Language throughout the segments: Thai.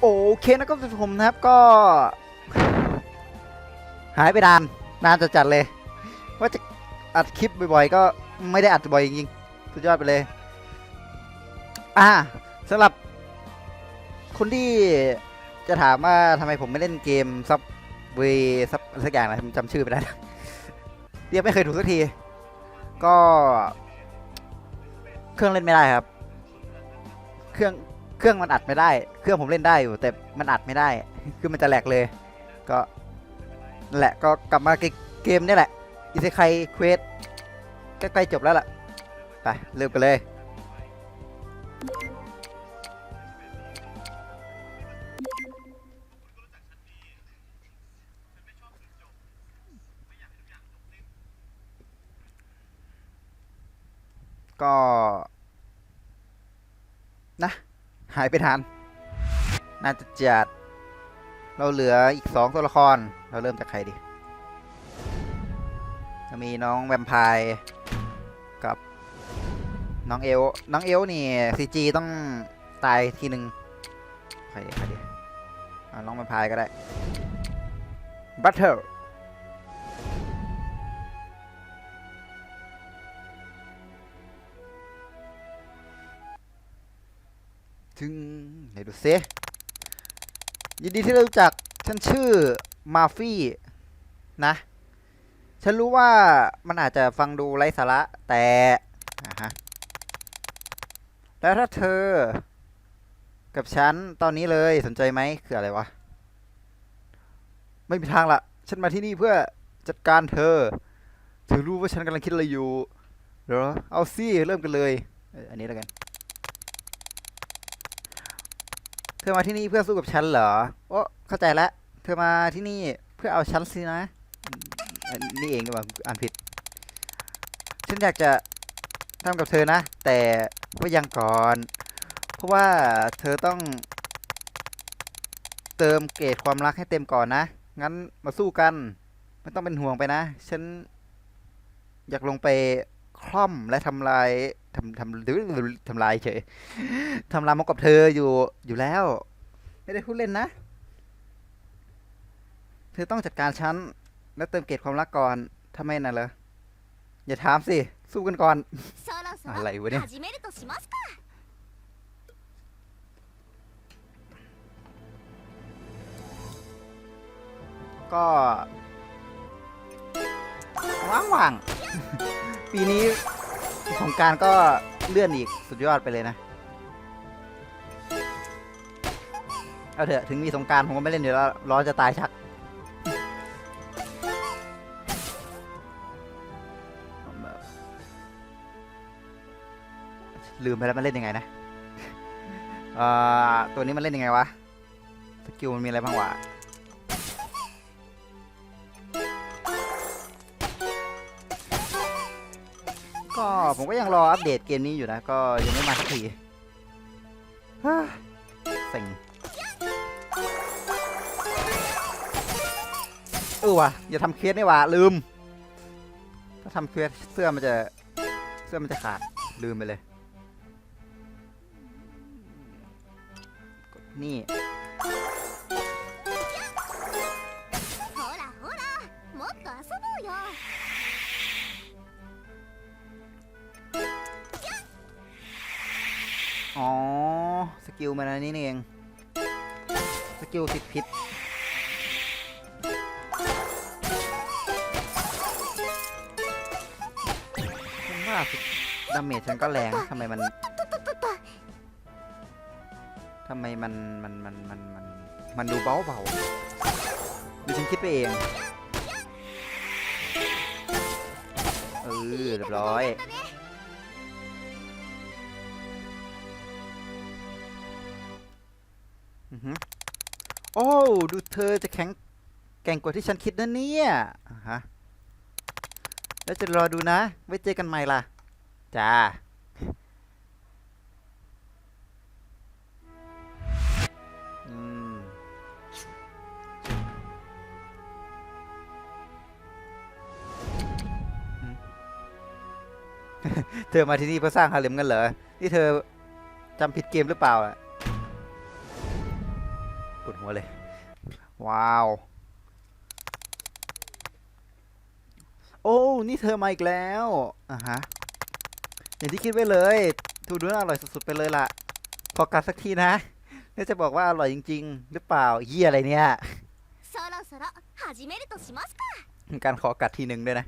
โอเคนะครับท่านผู้ชมนะครับก็ หายไปนานนานจะจัดเลย ว่าจะอัดคลิปบ่อยๆ ก็ไม่ได้อัดบ่อยจริงๆสุดยอดไปเลย อ่าสำหรับคนที่จะถามว่าทำไมผมไม่เล่นเกมซับเวซับอะไรสักอย่างนะจำชื่อไปได้เรียกไม่เคยถูกสักที ก็ เครื่องเล่นไม่ได้ครับ เครื่อง เครื่องมันอัดไม่ได้ เครื่องผมเล่นได้อยู่แต่มันอัดไม่ได้ คือมันจะแหลกเลย ก็นั่นแหละก็กลับมาเกเกมนี่แหละอิเซไคเควสใกล้ๆจบแล้วล่ะ ไปเริ่มกันเลย ก็ นะ หายไปนานน่าจะจัด เราเหลืออีกสองตัวละคร เราเริ่มจากใครดี จะมีน้องแวมไพร์กับน้องเอล น้องเอลนี่ซีจีต้องตายทีหนึ่งใครดีใครดีอะน้องแวมไพร์ก็ได้บัตเทอ ถึงไหนดูซิยินดีที่ได้รู้จัก ฉันชื่อมาฟี่นะ ฉันรู้ว่ามันอาจจะฟังดูไร้สาระแต่ฮะแล้วถ้าเธอ กับฉันตอนนี้เลยสนใจไหมคืออะไรวะ ไม่มีทางละฉันมาที่นี่เพื่อจัดการเธอเธอรู้ว่าฉันกำลังคิดอะไรอยู่เหรอเอาสิเริ่มกันเลย อันนี้แล้วกัน เธอมาที่นี่เพื่อสู้กับฉันเหรอ โอ้เข้าใจแล้ว เธอมาที่นี่เพื่อเอาฉันสินะนนี่เองดีกว่าอ่านผิด ฉันอยากจะทำกับเธอนะ แต่ว่ายังก่อน เพราะว่าเธอต้อง เติมเกรดความรักให้เต็มก่อนนะ งั้นมาสู้กัน ไม่ต้องเป็นห่วงไปนะ ฉันอยากลงไปคล่อมและทำลาย ทำทำดื้อทำลายเฉยทำลายมกับเธออยู่อยู่แล้ว ไม่ได้พูดเล่นนะ เธอต้องจัดการฉัน และเติมเกตความรักก่อนถ้าไม่น่ะเหรออย่าถามสิ สู้กันก่อน อะไรวะเนี่ยก็ว่างๆปีนี้ สงการก็เลื่อนอีกสุดยอดไปเลยนะ เอาเถอะถึงมีสงกรารผมก็ไม่เล่นอยู่แล้วร้อนจะตายชัก ลืมไปแล้วมันเล่นยังไงนะ เอ่อ ตัวนี้มันเล่นยังไงวะ สกิลมันมีอะไรบ้างวะ ก็ผมก็ยังรออัปเดตเกมนี้อยู่นะ ก็ยังไม่มาสักทีเฮ้ยเซ็งเออวะอย่าทำเคสนี่วะลืม ถ้าทำเคสเสื้อมันจะเสื้อมันจะขาดลืมไปเลย นี่ อ๋อ สกิลมันอันนี้นี่เอง สกิลติดพิษผมว่าดาเมจฉันก็แรงทำไมมันทำไมมันมันมันมันมันมันดูเบาเบาดูฉันคิดไปเอง เออเรียบร้อย โอ้ดูเธอจะแข็งแกร่งกว่าที่ฉันคิดนะเนี่ยฮะแล้วจะรอดูนะ ไว้เจอกันใหม่ล่ะ จ้าเธอมาที่นี่เพื่อสร้างฮาเลมกันเหรอ นี่เธอจำผิดเกมหรือเปล่าอะัวเลย ว้าว โอ้ นี่เธอมาอีกแล้วอะฮะ อย่างที่คิดไว้เลยดูดูน่อร่อยสุดๆไปเลยล่ะ ขอกัดสักทีนะนี่จะบอกว่าอร่อยจริง ๆ หรือเปล่าเยี่ยอะไรเนี่ยการขอกัดทีหนึ่งด้วยนะ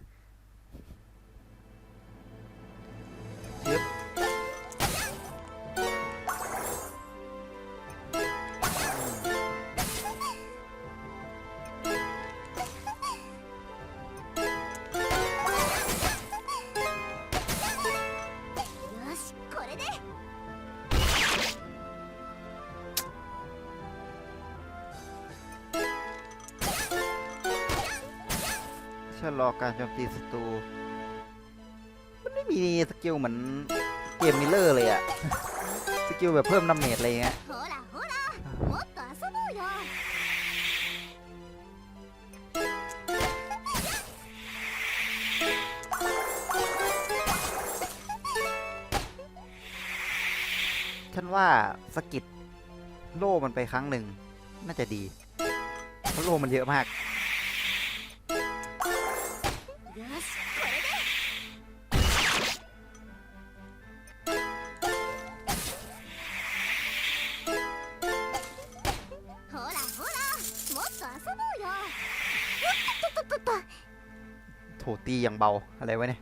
ชะลอการโจมตีศัตรู มันไม่มีสกิลเหมือนเกมมิลเลอร์เลยอะสกิลแบบเพิ่มน้ำเมจอะไรเงี้ยฉันว่าสกิดโล่มันไปครั้งหนึ่งน่าจะดี เพราะโล่มันเยอะมาก ถตีอย่างเบาอะไรไว้เนี่ย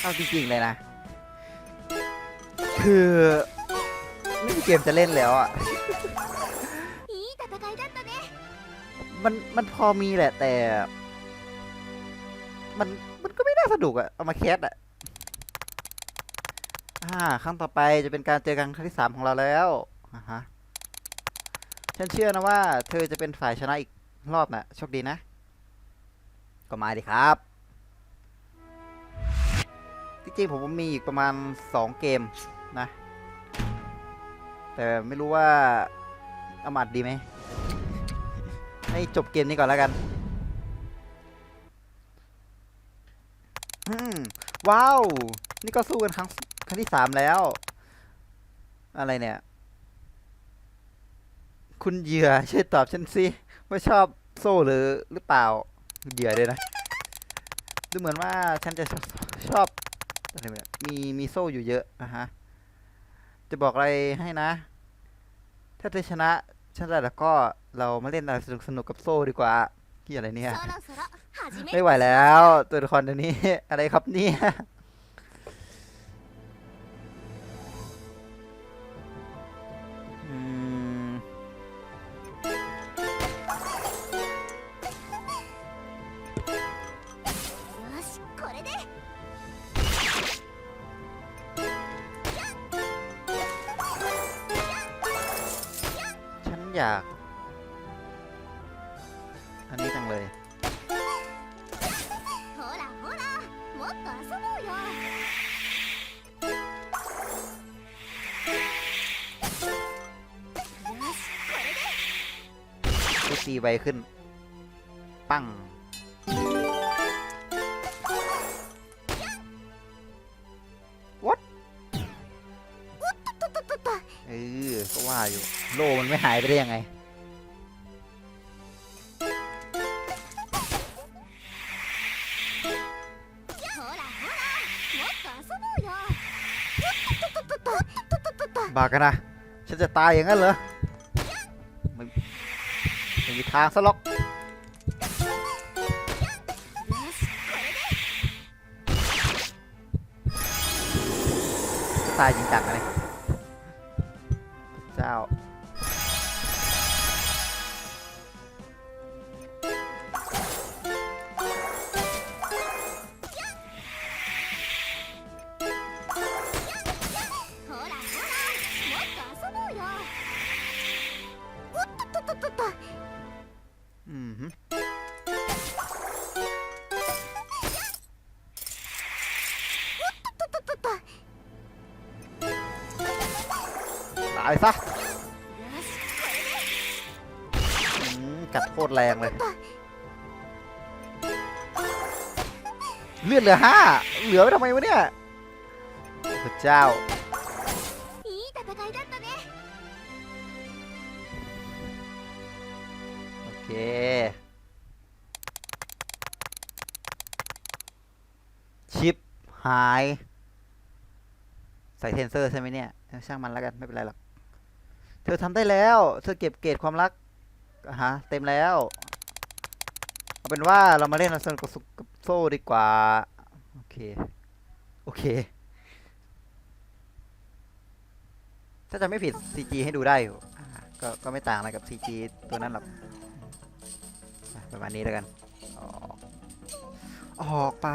เอาจริงๆเลยนะ คือ ไม่มีเกมจะเล่นแล้วอะ มันมันพอมีแหละแต่ มันมันก็ไม่น่าสนุกอะเอามาแคสอะ อ่าครั้งต่อไปจะเป็นการเจอกันครั้งที่สามของเราแล้วอ่าฮะฉันเชื่อนะว่า เธอจะเป็นฝ่ายชนะอีกรอบนะโชคดีนะ ก็มาดิครับ จริงๆผมมีอีกประมาณสองเกมนะ แต่ไม่รู้ว่าอามัดดีไหม ให้จบเกมนี้ก่อนแล้วกันว้าว นี่ก็สู้กันครั้ง ครั้งที่สามแล้ว อะไรเนี่ย คุณเหยื่อช่วยตอบฉันสิว่าชอบโซ่หรือหรือเปล่าเหยื่อเลยนะดูเหมือนว่าฉันจะชอบอะไรมีมีโซ่อยู่เยอะนะฮะจะบอกอะไรให้นะ ถ้าเธอชนะฉันได้แล้วก็เรามาเล่นอะไรสนุกสนุกกับโซ่ดีกว่าที่อะไรเนี่ยไม่ไหวแล้ว ตัวละครตัวนี้อะไรครับเนี่ย อยาก อันนี้ตังเลย ตีไวขึ้น ปั้งวัดเออก็ว่าอยู่ โล่มันไม่หายไปได้ยังไง บากันนะ ฉันจะตายอย่างนั้นเหรอไม่มีทางซะหรอกตายจริงจังเลย ซะกัดโคตรแรงเลย เลือดเหลือห้าเหลือไว้ทำไมวะเนี่ยพระเจ้าโอเคชิปหาย ใส่เทนเซอร์ใช่ไหมเนี่ย ช่างมันแล้วกัน ไม่เป็นไรหรอก เธอทำได้แล้ว เธอเก็บเกรดความรักฮะเต็มแล้ว เอาเป็นว่าเรามาเล่นลักษณะกับสุกับโซ่ดีกว่า โอเค โอเค ถ้าจะไม่ผิด CG ให้ดูได้อยู่ก็ก็ไม่ต่างอะไรกับ CG ตัวนั้นหรอกประมาณนี้แล้วกัน ออกออกไป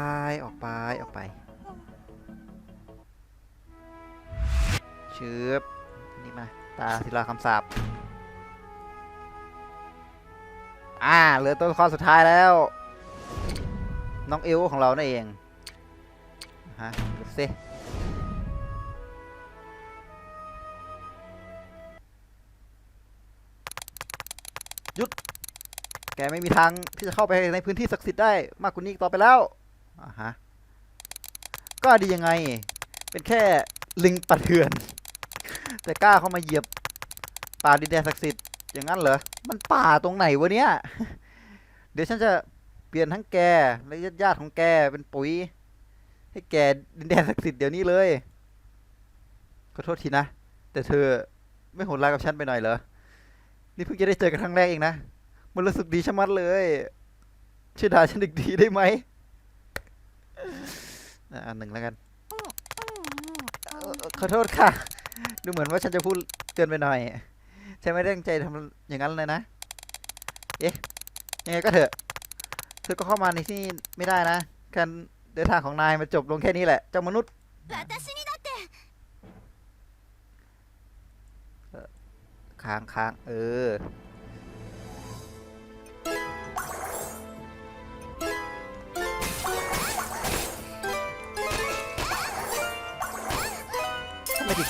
ออกไป ออกไปชืบนี่มา ตาศิลาคำสาปอ่าเหลือตัวละครสุดท้ายแล้ว น้องเอลของเรานั่นเองฮะดูสิหยุด แกไม่มีทางที่จะเข้าไปในพื้นที่ศักดิ์สิทธิ์ได้มากกว่านี้ต่อไปแล้วอ่าฮะก็ดียังไง เป็นแค่ลิงปัดเถื่อน แต่กล้าเข้ามาเหยียบป่าดินแดนศักดิ์สิทธิ์อย่างนั้นเหรอ มันป่าตรงไหนวะเนี่ย เดี๋ยวฉันจะเปลี่ยนทั้งแกและญาติญาติๆของแกเป็นปุ๋ย ให้แกดินแดนศักดิ์สิทธิ์เดี๋ยวนี้เลย ขอโทษทีนะ แต่เธอไม่โหดร้ายกับฉันไปหน่อยเหรอ นี่เพิ่งจะได้เจอกันครั้งแรกเองนะ มันรู้สึกดีชะมัดเลยช่วยด่าฉันอีกทีได้ไหมอะอันหนึ่งแล้วกันเอ่อขอโทษค่ะ ดูเหมือนว่าฉันจะพูดเตือนไปหน่อย ฉันไม่ได้ตั้งใจทำอย่างนั้นเลยนะ เอ๊ะ ยังไงก็เถอะ เธอก็เข้ามาในที่นี่ไม่ได้นะ การเดินทางของนายมาจบลงแค่นี้แหละ เจ้ามนุษย์ ค้างค้างเออ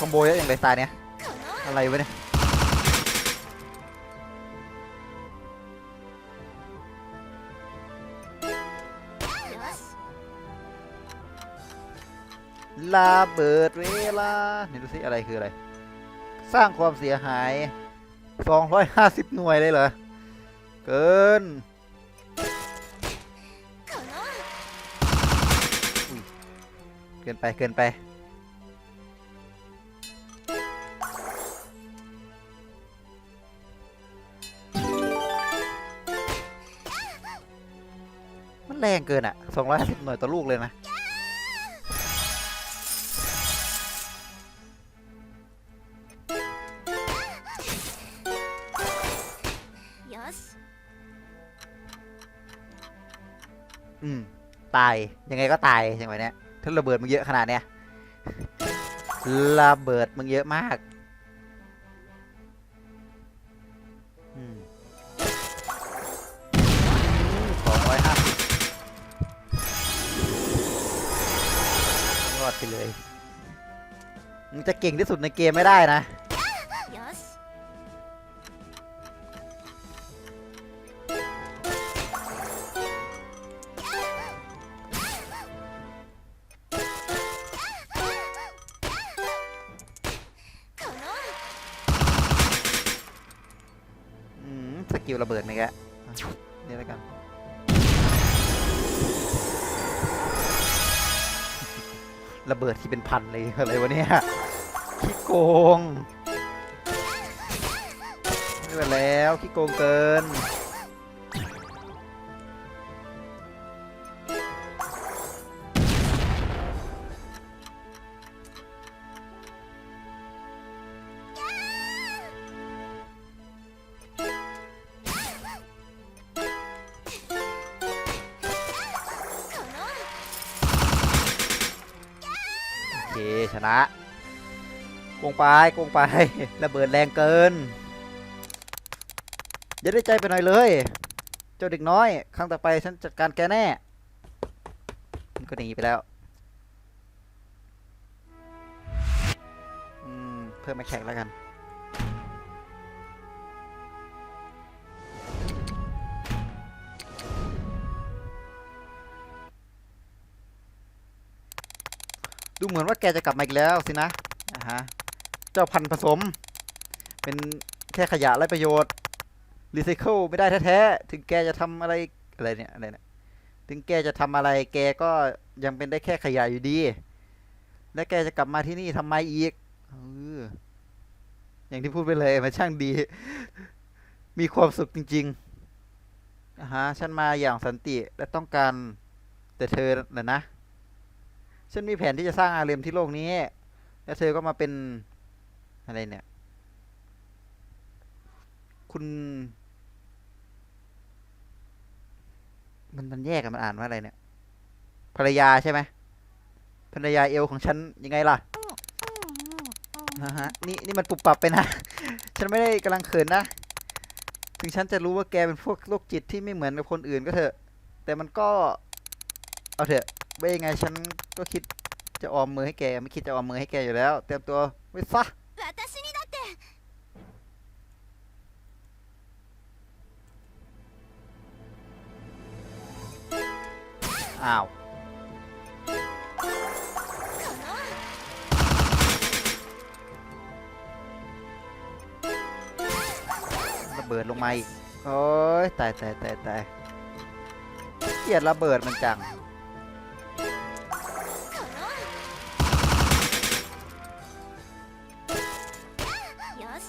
คอมโบเยอะอย่างไรตายเนี่ยอะไรวะเนี่ยลาเบิดเวลาเนี่ยดูสิอะไรคืออะไร สร้างความเสียหาย 250 หน่วยเลยเหรอ เกินเกินไปเกินไป แรงเกินอะ250หน่วยต่อลูกเลยนะよしอืม ตาย ยังไงก็ตายอย่างไรเนี้ยถ้าระเบิดมึงเยอะขนาดเนี้ยระเบิดมึงเยอะมาก ไปเลยมึงจะเก่งที่สุดในเกมไม่ได้นะよしอืมสกิลระเบิดนี่แกอะนี่แล้วกัน ระเบิดที่เป็นพันเลยอะไรวะเนี่ยขี้โกงไม่เป็นแล้วขี้โกงเกิน ไปโกงไประเบิดแรงเกินอย่าได้ใจไปหน่อยเลย เจ้าเด็กน้อย ครั้งต่อไปฉันจัดการแกแน่มันก็หนีไปแล้วเพิ่มมาแข่งแล้วกัน ดูเหมือนว่าแกจะกลับมาอีกแล้วสินะอ่าฮะ เจ้าพันธุ์ผสม เป็นแค่ขยะไร้ประโยชน์รีไซเคิลไม่ได้แท้ๆถึงแกจะทำอะไรอะไรเนี่ยอะไรเนี่ยถึงแกจะทำอะไร แกก็ยังเป็นได้แค่ขยะอยู่ดี และแกจะกลับมาที่นี่ทำไมอีกอออย่างที่พูดไปเลยมันช่างดี มีความสุขจริงๆอ่าฮะฉันมาอย่างสันติและต้องการแต่เธอน่ะนะฉันมีแผนที่จะสร้างอาเรมที่โลกนี้ แล้วเธอก็มาเป็น อะไรเนี่ย คุณ มันมันแยกกันมันอ่านว่าอะไรเนี่ย ภรรยาใช่ไหมภรรยาเอลของฉันยังไงล่ะนะฮะนี่นี่มันปุบปับไปนะ ฉันไม่ได้กำลังเขินนะ ถึงฉันจะรู้ว่าแกเป็นพวกโรคจิตที่ไม่เหมือนกับคนอื่นก็เถอะ แต่มันก็ เอาเถอะไม่ยังไงฉันก็คิดจะออมมือให้แก ไม่คิดจะออมมือให้แกอยู่แล้ว เตรียมตัวไว้ซะ อ้าว ระเบิดลงมาอีก โอ้ยตายตายตายตายเกลียดระเบิดมันจังよし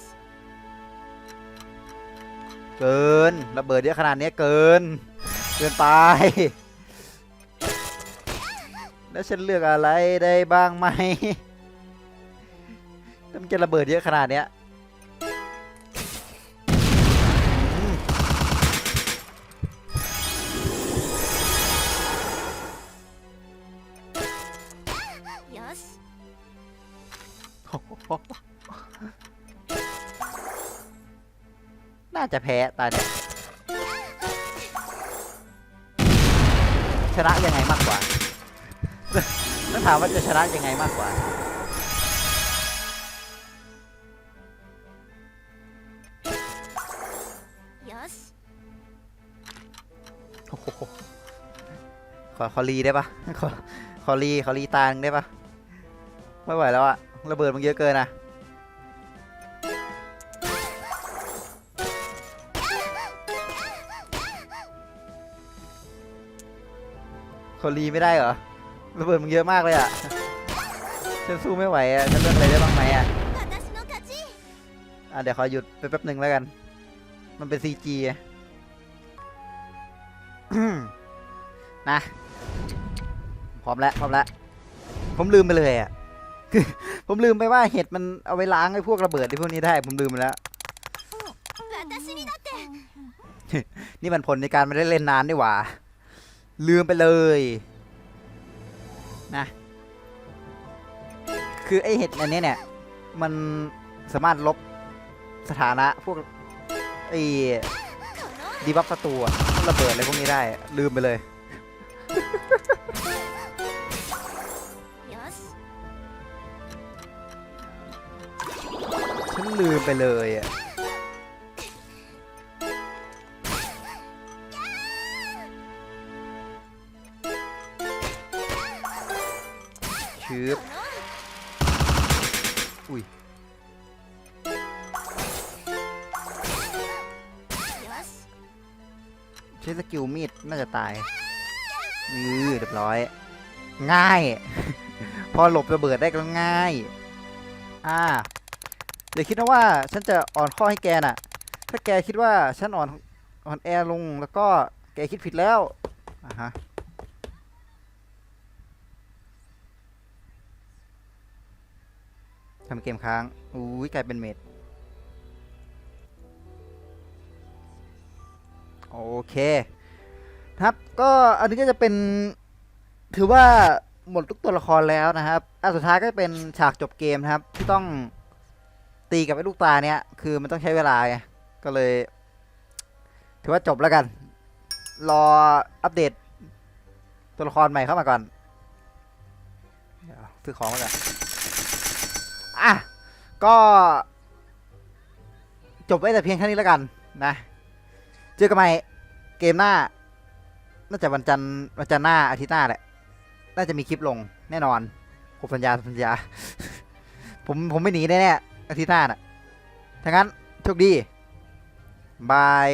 เกิน ระเบิดเยอะขนาดนี้เกิน เกินไป แล้วฉันเลือกอะไรได้บ้างไหมถ้ามันจะระเบิดเยอะขนาดเนี้ยอืมよしโอ้โหน่าจะแพ้ตาเนี่ยชนะยังไงมากกว่าต้อง ถามว่าจะชนะยังไงมากกว่าよしโอ้โหขอขอรีได้ปะขอขอรีขอรีตาหนึ่งได้ปะไม่ไหวแล้วอะระเบิดมันเยอะเกินอะขอรีไม่ได้เหรอ ระเบิดมันเยอะมากเลยอะ ฉันสู้ไม่ไหวอะฉันเลือกอะไรได้บ้างไหมอะเดี๋ยวขอหยุดไปแป๊บหนึ่งแล้วกัน มันเป็นซีจีนะ พร้อมแล้วพร้อมแล้ว ผมลืมไปเลยอะ ผมลืมไปว่าเห็ดมันเอาไปล้างไอ้พวกระเบิดที่พวกนี้ได้ ผมลืมไปแล้ว นี่มันผลในการไม่ได้เล่นนานนี่หว่า ลืมไปเลย นะคือไอเห็ดอันนี้เนี่ย มันสามารถลบสถานะพวกไอดีบัฟศัตรูอะระเบิดอะไรพวกนี้ได้ ลืมไปเลยよしฉันลืมไปเลยอะ น่าจะตายอือเรียบร้อย ง่าย พอหลบระเบิดได้ก็ง่าย อ่าอย่าคิดนะว่าฉันจะอ่อนข้อให้แกน่ะ ถ้าแกคิดว่าฉันอ่อนอ่อนแอลงแล้วก็แกคิดผิดแล้วอ่าฮะทำเกมค้างอุ้ยกลายเป็นเมดโอเค ครับ ก็อันนี้ก็จะเป็นถือว่าหมดทุกตัวละครแล้วนะครับอันสุดท้ายก็เป็นฉากจบเกมนะครับ ที่ต้องตีกับไอ้ลูกตาเนี้ยคือมันต้องใช้เวลาไงก็เลย ถือว่าจบแล้วกัน รออัปเดต ตัวละครใหม่เข้ามาก่อนซื้อของมาก่อนอะก็จบไว้แต่เพียงแค่นี้แล้วกันนะ เจอกันใหม่เกมหน้า น่าจะวันจันทร์วันจันทร์หน้าอาทิตย์หน้าแหละ น่าจะมีคลิปลงแน่นอนผมสัญญาสัญญา ผมผมไม่หนีแน่แน่อาทิตย์หน้าน่ะถ้างั้นโชคดีบาย